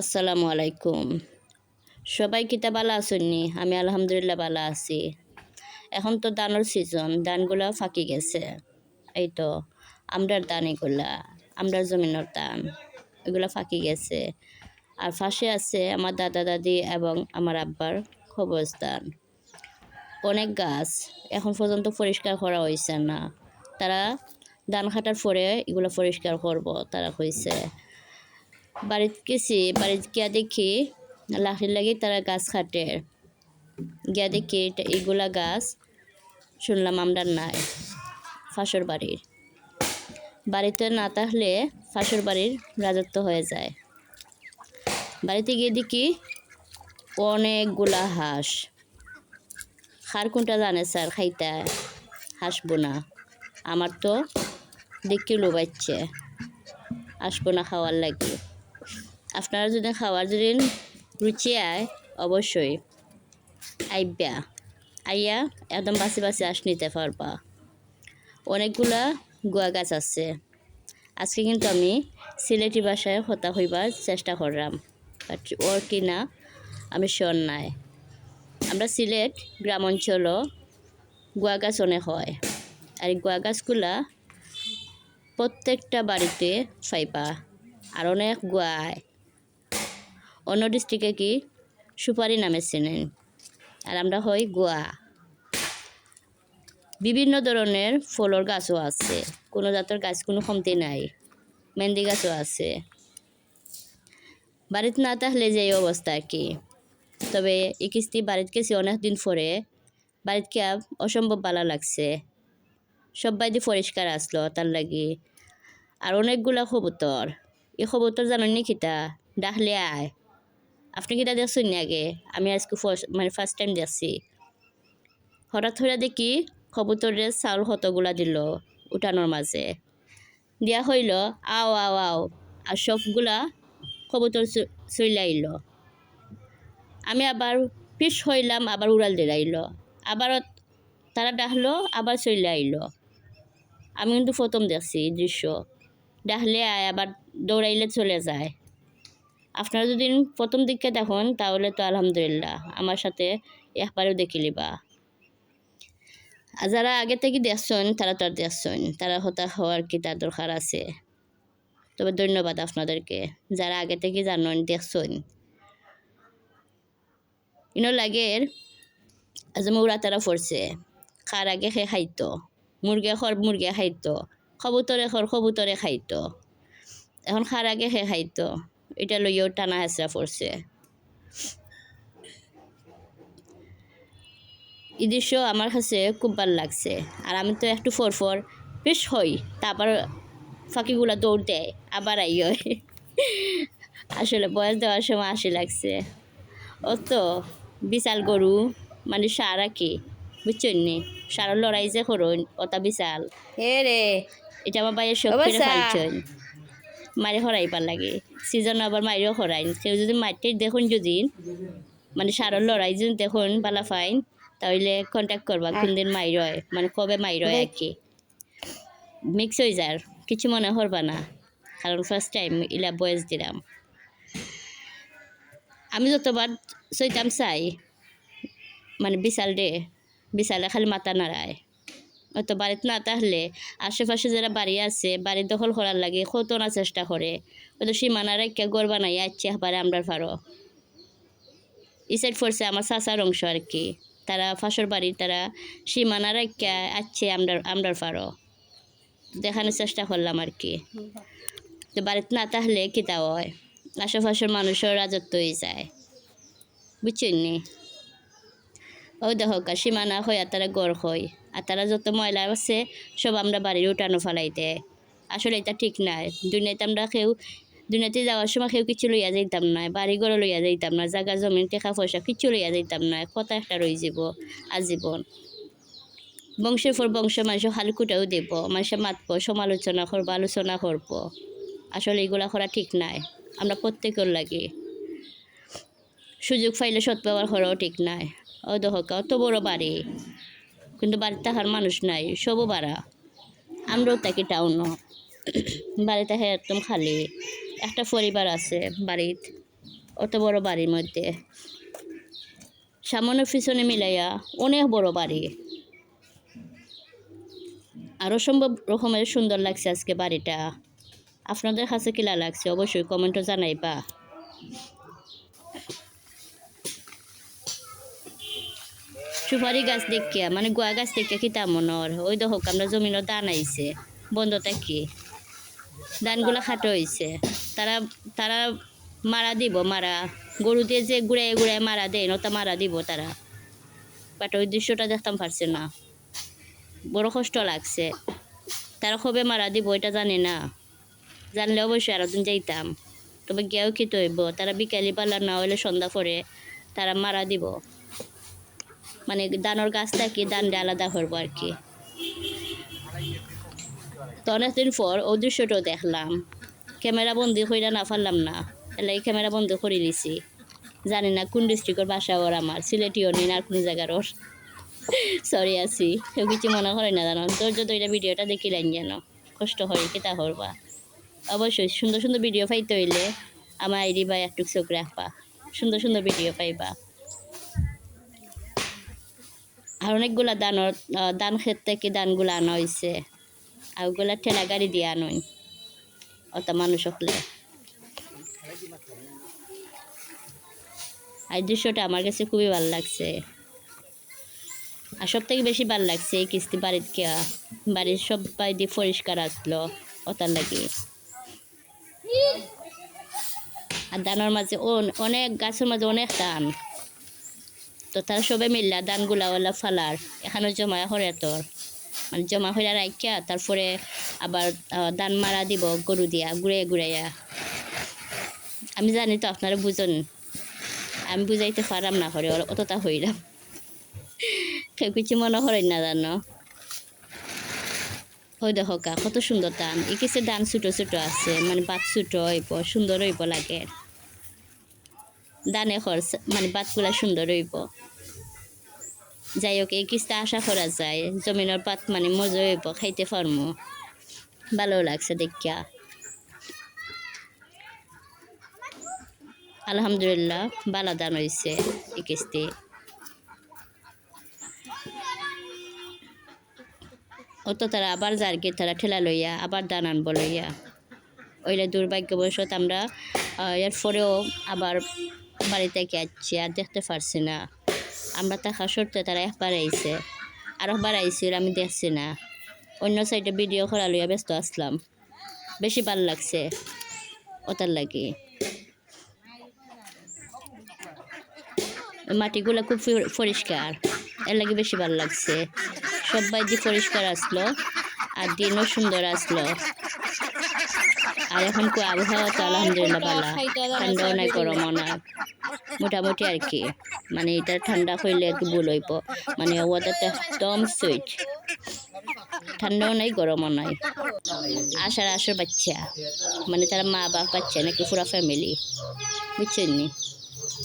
আসসালামু আলাইকুম। সবাই কিতা ভালো আছেননি? আমি আলহামদুলিল্লাহ ভালো আছি। এখন তো ধানের সিজন ধানগুলা ফাঁকি গেছে। এই তো, আমরার ধান এগুলা আমরার জমিনের দান এগুলা ফাঁকি গেছে। আর পাশে আছে আমার দাদা, দাদি এবং আমার আব্বার কবরস্থান। অনেক গাছ এখন পর্যন্ত পরিষ্কার করা হয়েছে না। তারা ধান কাটার পরে এগুলো পরিষ্কার করব, তারা কইছে। বাড়িতে গেছি বাড়িতে গিয়া দেখি লাঠির লাগি তারা গাছ খাটে গিয়া দেখি এটা- এগুলা গাছ, শুনলাম আমরা নাই, ফাঁসর বাড়ির। বাড়িতে না থাকলে ফাঁসর বাড়ির রাজত্ব হয়ে যায়। বাড়িতে গিয়ে দেখি অনেকগুলা হাঁস। খার কোনটা জানে স্যার খাইতে? হাসবো না। আমার তো দেখতে লোবাচ্ছে। আসব না খাওয়ার লাগে। আপনারা যদি খাওয়ার যদি রুচি আয়, অবশ্যই। আইব্যা। আইয়া একদম বাসি বাসি আস নিতে পারবা। অনেকগুলা গুয়া গাছ আছে। আজকে কিন্তু আমি সিলেটি ভাষায় হতা হইবার চেষ্টা করলাম, বাট ওর কি না আমি শোন নাই। আমরা সিলেট গ্রাম অঞ্চলও গুয়া গাছ অনেক হয়। আর এই গুয়া গাছগুলা প্রত্যেকটা বাড়িতে পাইবা আর অনেক গুয়ায়। অন্য ডিস্ট্রিক্টে কি সুপারি নামে চেনেন? আর আমরা হই গোয়া। বিভিন্ন ধরনের ফলর গাছও আছে। কোনো জাতের গাছ কোনো কমতি নাই। মেহেন্দি গাছও আছে। বাড়িতে না থাকলে যে অবস্থা কি। তবে এই কিস্তি বাড়িতে গেছি অনেক দিন পরে। বাড়িতে অসম্ভব ভালো লাগছে। সব বাইদি পরিষ্কার আসলো তার লাগি। আর অনেকগুলা কবুতর। এই কবুতর জানেন নি খিতা ডাকলে আয় আপনি কিটা দেখছেন নি আগে? আমি আজকে ফার্স্ট মানে ফার্স্ট টাইম দেখছি। হঠাৎ হইরা দেখি কবুতরের চাউল কতগুলা দিল উঠানোর মাঝে। দিয়া হইল, আও আও আও। আর সবগুলা কবুতর চলে আইল। আমি আবার পিস হইলাম, আবার উড়াল দিলাইল আবার তারা ডাকলো, আবার চলে আইল। আমি কিন্তু প্রথম দেখছি দৃশ্য। ডাকলে আয়, আবার দৌড়াইলে চলে যায়। আপনারা যদি প্রথম দিকে দেখুন, তাহলে তো আলহামদুলিল্লাহ, আমার সাথে একবারও দেখি লিবা আর যারা আগে থেকে দেখছেন, তারা তো আর দেখছেন, তারা হতা হওয়ার কি তার দরকার আছে? তবে ধন্যবাদ আপনাদেরকে, যারা আগে থেকে জানেন, দেখছেন। ইনো লাগের আজ মুরা তারা পড়ছে, খার আগে সে খাইতো, মুরগে খর মুরগে খাইতো, কবুতরে খর কবুতরে খাইতো, এখন খার আগে সে খাইতো। এটা লইয়াও টানা হেঁচড়া পড়ছে। এই দৃশ্য আমার কাছে খুব ভালো লাগছে। আর আমি তো একটু ফর ফর বেশ হই তারপর ফাঁকিগুলা দৌড় দেয় আবার আই হয় আসলে বয়স দেওয়ার সময় আসি লাগছে। ও তো বিশাল গরু মানে সারা কি বুঝছেন নি? সারা লড়াই যে করুন ওটা বিশাল। এ রে। এটা আমার বাইরের সব মারি হরাইবার লাগে। সিজন আবার মারিও হরাইন। কেউ যদি মারতে দেখুন যদি মানে সারর লড়াই যদি দেখুন বালা ফাইন তাহলে কন্ট্যাক্ট করবা কোনদিন মাইর হয় মানে কবে মাইর হয় আর কি মিক্স হয়ে যায় কিছু মনে করবা না। কারণ ফার্স্ট টাইম ইলা বয়স দিলাম। আমি যতবার সইতাম চাই মানে বিশাল ডে বিশালে খালি মাথা নাড়ায়। হয়তো বাড়িতে না তাহলে আশেপাশে যারা বাড়ি আছে, বাড়ি দখল করার লাগে কত না চেষ্টা করে। হয়তো সীমানা রেখে গড় বানাই আসছে পারে আমরা পারো এই সাইড ফোর্সে আমার চাচার অংশ আর কি। তারা ফাঁসর বাড়ি তারা সীমানা রেখে আসছে আমরা আমরা পারো দেখানোর চেষ্টা করলাম আর কি। তো বাড়িতে না তাহলে কিতা হয়? আশেপাশের মানুষের রাজত্ব হয়ে যায়। বুঝছেন নি? ও দেখো সীমানা হয় আর তারা গড় হয় আর তারা যত ময়লা আছে, সব আমরা বাড়ির উঠানো ফেলাই দেয়। আসলে এটা ঠিক নাই দুনিয়াতে আমরা কেউ, দুনিয়াতে যাওয়ার সময় কেউ কিছু লইয়া যাইতাম না। বাড়ি ঘরে লইয়া যাইতাম না। জায়গা জমিন টেকা পয়সা কিছু লইয়া যাইতাম না। কথা একটা রয়ে যাব, আজীবন। বংশের পর বংশ মানুষ হালকুটাও দেব। মানুষে মাতব, সমালোচনা করব, আলোচনা করব। আসলে এগুলা করা ঠিক নাই। আমরা প্রত্যেকের লাগে। সুযোগ পাইলে সৎ ব্যবহার করাও ঠিক নাই। ও অত বড় বাড়ি। কিন্তু বাড়িতে তাহার মানুষ নাই, সবও বাড়া। আমরাও থাকি টাউনও বাড়িতে একদম খালি। একটা পরিবার আছে বাড়িত, অত বড় বাড়ির মধ্যে। সামনে পিছনে মিলাইয়া অনেক বড় বাড়ি। আরও সম্ভব রকমের সুন্দর লাগছে আজকে বাড়িটা। আপনাদের কাছে কিলা লাগছে অবশ্যই কমেন্টও জানাইবা। সুপারি গাছ দেখিয়া মানে গোয়া গাছ দেখিয়া কি মনর? ওই দেখো আমরা জমিনও দান আইছে। বন্ধ থাকি ধানগুলো খাটো হয়েছে তারা তারা মারা দিব, মারা। গরু দিয়ে যে ঘুরাই ঘুরাই মারা দেয় নটা মারা দিব তারা। বাট ওই দৃশ্যটা দেখতাম পারছে না। বড় কষ্ট লাগছে। তারা কবে মারা দিব এটা জানি না। জানলে অবশ্যই আরও দিন যাইতাম। তবে গিয়েও কি হইব তারা বিকালি পালা না হইলে সন্ধ্যা পরে তারা মারা দিব। মানে দানোর গাছ থাকি দানটা আলাদা করব আর কি। তো অনেকদিন পর ও দৃশ্যটাও দেখলাম। ক্যামেরা বন্দি কইরা না পারলাম না। এলাই ক্যামেরা বন্ধ করে দিছি। জানি না কোন ডিস্ট্রিক্টের বাসা ওর আমার সিলেটিও নেই আর কোন জায়গার ওর। সরি আছি। কেউ কিছু মনে করে না জানো। ধৈর্য ধৈর্য ভিডিওটা দেখিলেন যেন। কষ্ট হয় কেতা করবা। অবশ্যই সুন্দর সুন্দর ভিডিও পাইতে হইলে আমার আইডি বা একটু চোখ রাখবা। সুন্দর সুন্দর ভিডিও পাইবা। আর অনেকগুলা আহ, দান ক্ষেত থেকে দানগুলো আনা হয়েছে আর ওগুলা ঠেলা গাড়ি দিয়ে আনুন অত মানুষ হকলে। আর দৃশ্যটা আমার কাছে খুবই ভালো লাগছে। আর সব থেকে বেশি ভালো লাগছে এই কিস্তি বাড়ির কে বাড়ির সবাই দিয়ে পরিষ্কার আসলো ওটার লাগে। আর দানের মাঝে অন- অনেক গাছের মাঝে অনেক দান। তো তারা সবাই মিললা দানগুলা ওলা ফালার। এখানে জমা হরে তোর। মানে জমা হইয়া রাখিয়া তারপরে আবার দান মারা দিব, গরু দিয়া, ঘুরে ঘুরাইয়া। আমি জানি তো আপনারা বুঝুন। আমি বুঝাইতে পারাম না করে অতটা হইলাম কেউ কিছু মনে করেন না জানো? ওই দেখো কত সুন্দর দান। এই কিছু দান ছোটো ছোটো আছে মানে বাত ছোটো হইব, সুন্দর হইব লাগে। দানে খরচ মানে বাতগুলা সুন্দর হইব। যাই হোক, এই কিস্তা আশা করা যায়, জমিনের পাত মানে মজা হইব, খাইতে পারমো। ভালো লাগছে দেখিয়া। আলহামদুলিল্লাহ, ভালো দান হয়েছে এই কিস্তি। অত তারা আবার যারকে তারা ঠেলা লইয়া, আবার দান আনব লইয়া। ওইলে দুর্ভাগ্যবশত আমরা এর পরেও আবার বাড়ি থেকে আর দেখতে পারছি না। আমরা থাকা সত্ত্বে তারা একবার আইছে। আর একবার আইছিল আমি দেখছি না। অন্য সাইডে ভিডিও করা লইয়া ব্যস্ত আসলাম। বেশি ভালো লাগছে ওটার লাগে। মাটিগুলো খুব পরিষ্কার। এর লাগে বেশি ভালো লাগছে। সবাই যে পরিষ্কার আসলো। আর দিনও সুন্দর আসলো। আর এখন কো আবহাওয়া তো আলহামদুলিল্লাহ ভালো। ঠান্ডাও নাই গরমও না মোটামুটি আর কি। মানে এটা ঠান্ডা হইলে একটু ভুল হইব মানে ওয়েদারটা একদম সুইট ঠান্ডাও নাই গরমও নাই। আসার আসার বাচ্চা মানে তারা মা বাপ বাচ্চা নাকি পুরা ফ্যামিলি বুঝছেন নি?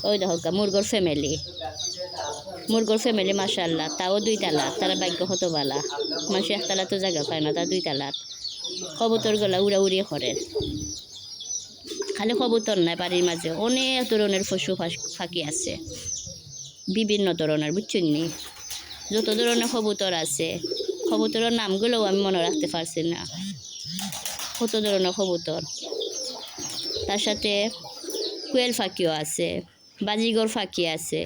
ওই দেখো মুরগোর ফ্যামিলি মুরগোর ফ্যামিলি মাশাল্লাহ তাও দুই তালা তারা ভাগ্য হতো বালা মানুষ একতলা তো জায়গা পায় না তা দুই তালাত। কবুতর গলা উড়া উড়িয়ে করে খালি কবুতর নাই, বাড়ির মাঝে অনেক ধরনের পশু পাখি আছে। বিভিন্ন ধরনের, বুঝছেন নি? যত ধরনের কবুতর আছে, কবুতরের নামগুলোও আমি মনে রাখতে পারছি না। কত ধরনের কবুতর। তার সাথে কুয়েল ফাঁকিও আছে, বাজিগর ফাঁকি আছে।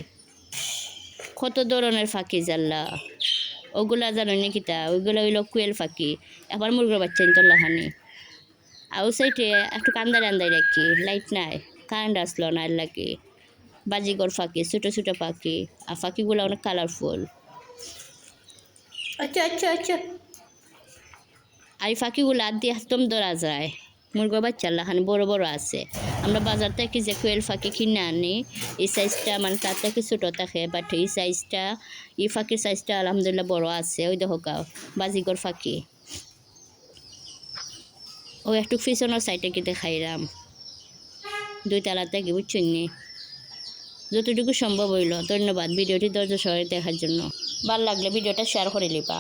কত ধরনের ফাঁকি জাল্লা ওগুলা জানো নাকি তা ওইগুলো হইল কুয়েল ফাঁকি এবার মুরগের বাচ্চা তো লাহানি আউ সাইডে একটু কান্দার আন্দাই রাখি লাইট নাই কারেন্ট আসলো না লাগে। বাজিগর ফাঁকি ছোটো ছোটো পাখি আর পাখিগুলো অনেক কালারফুল আচ্ছা আচ্ছা আচ্ছা। আর এই পাখিগুলো আর দিয়ে একদম ধরা যায়। মুরগো বাচ্চা লাখানে বড় বড় আছে। আমরা বাজার থেকে যে কোয়েল ফাঁকি কিনে আনি এই সাইজটা মানে তার থেকে ছোটো থাকে বাট এই সাইজটা এই ফাঁকির সাইজটা আলহামদুলিল্লাহ বড় আছে। ওই দেখো বাজিগর ফাঁকি। ও একটু পিছনের সাইডে কি দেখাইলাম। দুই তালাতে কি বুঝছেন নি? যতটুকু সম্ভব হইল। ধন্যবাদ ভিডিওটি ধৈর্য সহকারে দেখার জন্য। ভালো লাগলে ভিডিওটা শেয়ার করে নিবা।